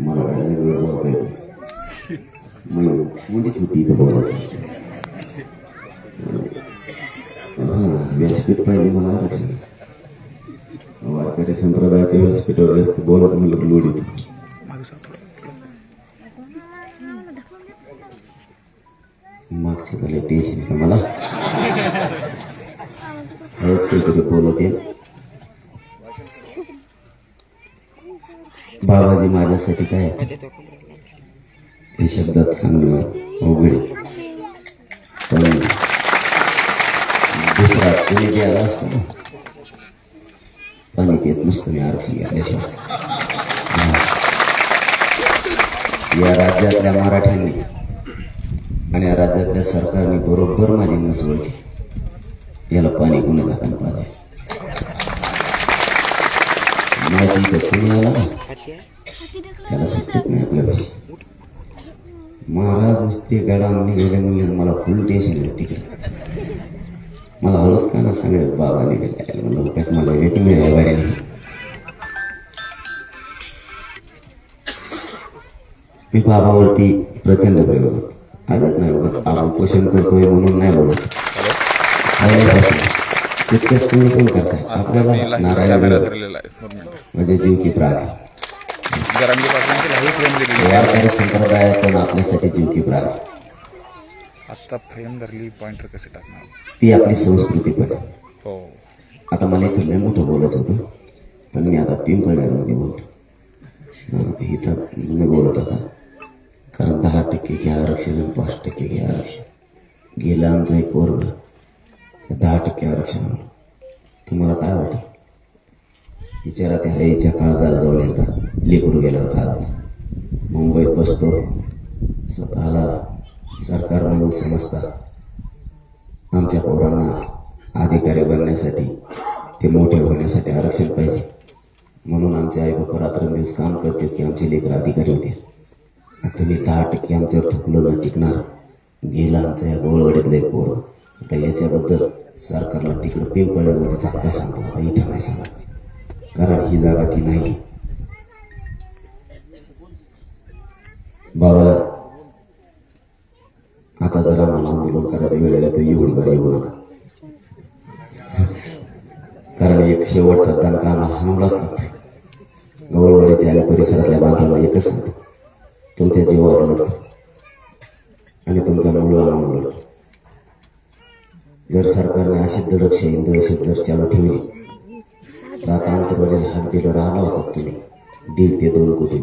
मला काय लय वेळ बोलता येतो मुलीच होती इथं बोलायचं हां व्यासपीठ पाहिजे मला आरक्षणाचं वारकरी संप्रदायाच्या व्यासपीठावर जास्त बोलत म्हणलं लोड मागचं झालं टेन्शन का मला हेच काहीतरी बोलत आहे. बाबाजी माझ्यासाठी काय? हे शब्दात सांगणं अवघड पण दुसरा कोणी गेला असता ना पाणी पित नसतो मी आरक्षण घेतल्याशिवाय. या राज्यातल्या मराठ्यांनी आणि या राज्यातल्या सरकारने बरोबर माझी नस ओळखी याला पाणी कुणी जाताना पाहिजे माहिती तर कुणी आला ना त्याला सुटत नाही आपल्यापाशी महाराज नुसते गडामध्ये गेले म्हणजे मला फुल टेन्शन येतं तिकडे. मला हळूच का ना सांगत बाबा निघाले म्हणलं उगाच मला एक मिळाल्या बरे नाही मी बाबावरती प्रचंड प्रयोग आजच नाही बघत बाबा उपोषण करतोय म्हणून नाही पहिल्यापासून तितकंच तुम्ही पण करताय? आपल्याला नारायण. म्हणजे जीव की प्राणी. वारकरी संप्रदायातून आपल्यासाठी जीव की प्राणी. आत्ता फ्रेम धरली पॉइंटर कसे टाकणार? ती आपली संस्कृती पण. हो. आता मला इथं लय मोठं बोलायचं होतं पण मी आता पिंपळण्यामध्ये बोलतो. इथं मी बोलत होता. कारण दहा टक्के घ्या आरक्षण पाच टक्के घ्या. आरक्षण गेलं आमचं एक वर्ग. दहा टक्के आरक्षण तुम्हाला काय वाटत? विचारा त्या आईच्या काळजाला जवळ येतात लेकरू गेल्यावर काय मुंबईत बसतो. स्वतःला सरकार म्हणून समजता. आमच्या पोरांना अधिकारी बनण्यासाठी ते मोठे होण्यासाठी आरक्षण पाहिजे. म्हणून आमचे आई बाबा रात्रंदिवस काम करतात की आमचे लेकर अधिकारी होते. आणि तुम्ही दहा टक्के आमच्यावर थकलो न टिकणार. गेला आमचं या गोळवडीतलं एक पोरं. आता याच्याबद्दल सरकारला तिकडं पिंपळ्यामध्ये जागा सांगतो. आता इथं नाही सांगत. कारण ही जागा ती नाही. बाबा आता जर मला आंदोलन करायचं वेळेला तर येऊन बरं येऊ नका कारण एक शेवटचा दणका आम्हाला हाणवलाच लागतो गवळवाडीच्या आणि परिसरातल्या बांधवांना एकच सांगतो तुमच्या जीवावर लढतो आणि तुमचा मुलगा म्हणून लढतो जर सरकारने अशी हिंदू असेल तर चालू ठेवली तर आता अंतर्वालीला हात दिला होता तुम्ही. दीड ते दोन कोटी.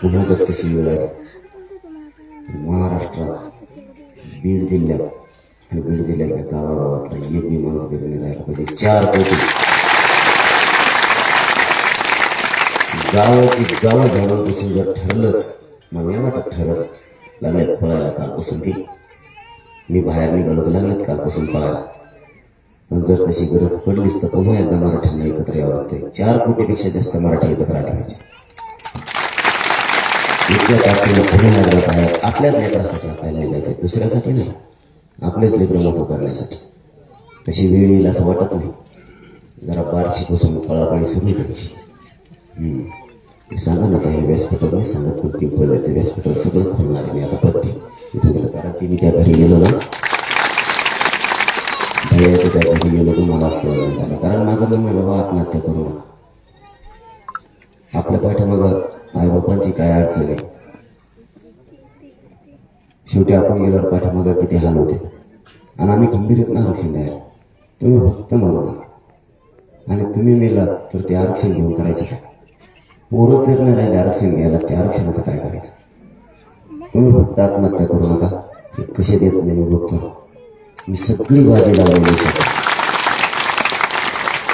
पुन्हा गत कशी वेळ आली महाराष्ट्रात बीड जिल्ह्यात आणि बीड जिल्ह्यातल्या गावागावातला एक मी माणूस घरी नाही राहिला पाहिजे. चार कोटी. गावाची गावं बसून जर ठरलंच मला नाही वाटत ठरत लागल्यात पळायला कालपासून ती मी बाहेर निघालो लागलात कालपासून पळायला पण जर तशी गरज पडलीच तर पुन्हा एकदा मराठ्यांना एकत्र यावं लागतंय. चार कोटीपेक्षा जास्त मराठी एकत्र आले पाहिजे. इतक्या तारखेला पुणे लागत आहे आपल्याच लेकरासाठी आपल्याला निघायचं दुसऱ्यासाठी नाही. आपलेच लेकर मोठं करण्यासाठी. तशी वेळ येईल असं वाटत नाही. जरा बारशीपासून पळापळी सुरू द्यायची हम्म. सांगा ना काही व्यासपीठावर नाही सांगत पण पिंपळाचं व्यासपीठावर सगळं खोलणार आहे मी आता पत्ते इथं गेलं कारण की मी त्या घरी गेलो ना भैयाच्या त्या घरी गेलो तर मला असं झालं कारण माझं म्हणणं बाबा आत्महत्या करू नका आपल्या पाठीमागं आईबापांची काय अडचण आहे शेवटी आपण गेल्यावर पाठीमागं किती हाल होते आणि आम्ही गंभीरीत आरक्षण द्यायला तुम्ही फक्त म्हणू नका आणि तुम्ही मेलात तर ते आरक्षण घेऊन करायचं काय पोरं जर नाही राहिले आरक्षण घ्यायला त्या आरक्षणाचं काय करायचं तुम्ही फक्त आत्महत्या करू नका हे कसे देत नाही मी बघतो मी सगळी बाजी लावलेली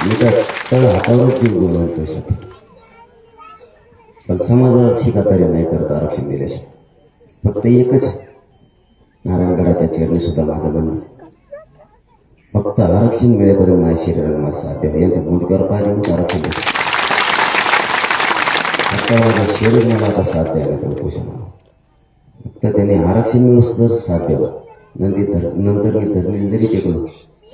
मी तर तळ हातावरच जीव बोलवतो शेत पण समाजात शिकातारी नाही करत आरक्षण दिल्याशिवाय फक्त एकच नारायणगडाच्या चेरणी सुद्धा माझं म्हणणं फक्त आरक्षण मिळेपर्यंत माझ्या शरीराला माझं साध्य यांच्या मुंडक्यावर पाहिजे मग आरक्षण देतो आता माझं शरीर मला आता साथ द्यायला त्या उपोषणाला. फक्त त्याने आरक्षण मिळून तर साथ द्यावं नंतर तर नंतर मी धरणी जरी टेकलो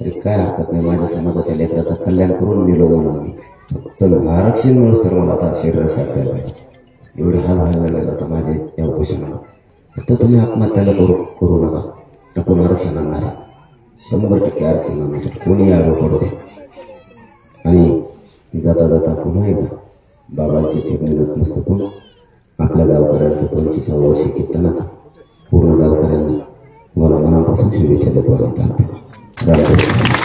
तरी काय हरकत नाही माझ्या समाजाच्या लेकराचं कल्याण करून गेलो म्हणून मी. फक्त आरक्षण मिळून तर मला आता शरीराला साथ द्यायला पाहिजे एवढे हाल व्हायला लागले आता माझे त्या उपोषणाला. फक्त तुम्ही आत्महत्याला करू करू नका. टाकून आरक्षण आणणार शंभर टक्के आरक्षण आणणार कोणी आगो पडू आणि जाता जाता पुन्हा एकदा बाबांचे चरणी नतमस्तक होऊन आपल्या गावकऱ्यांचं पंचवीसावं वर्ष कीर्तनाचं पूर्ण गावकऱ्यांनी मला मनापासून शुभेच्छा देतो रामदेव